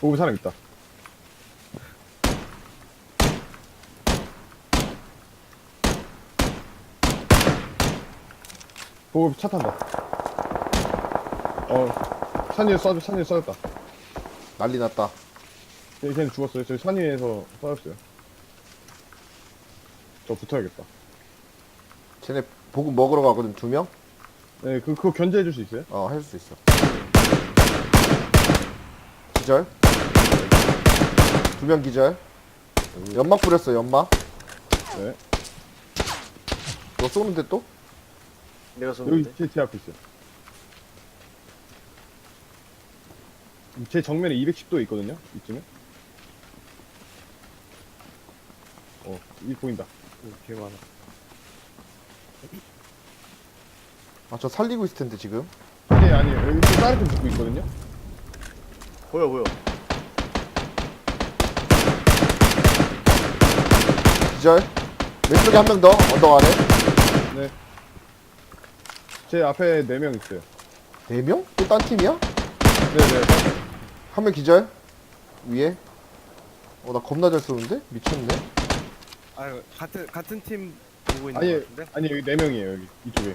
보급 사람 있다. 보급 차 탄다. 어, 산 위에 쏴, 산 위에 쏴졌다. 난리 났다. 걔- 걔는 죽었어요. 저기 산 위에서 쏴졌어요. 저 붙어야겠다. 쟤네 보급 먹으러 가거든, 두 명? 네, 그, 그거 견제해줄 수 있어요? 어, 할 수 있어. 기절. 두 명 기절. 연막 뿌렸어, 연막. 네. 너 쏘는데 또? 내가 여기 쏘는데 제, 제 앞에 있어요. 제 정면에 210도 있거든요? 이쯤에? 어, 이 보인다. 개 많아 아, 저 살리고 있을 텐데, 지금. 아니, 아니, 여기 또 다른 팀 붙고 있거든요? 보여 보여 기절. 왼쪽에 한 명 더, 언덕 아래. 네. 제 앞에 4명 있어요. 네 명? 또 딴 팀이야? 네네. 한 명 기절. 위에. 어, 나 겁나 잘 쏘는데? 미쳤네. 아 같은 같은 팀 보고 있는 아니, 것 같은데? 아니, 여기 4명이에요, 여기. 이쪽에.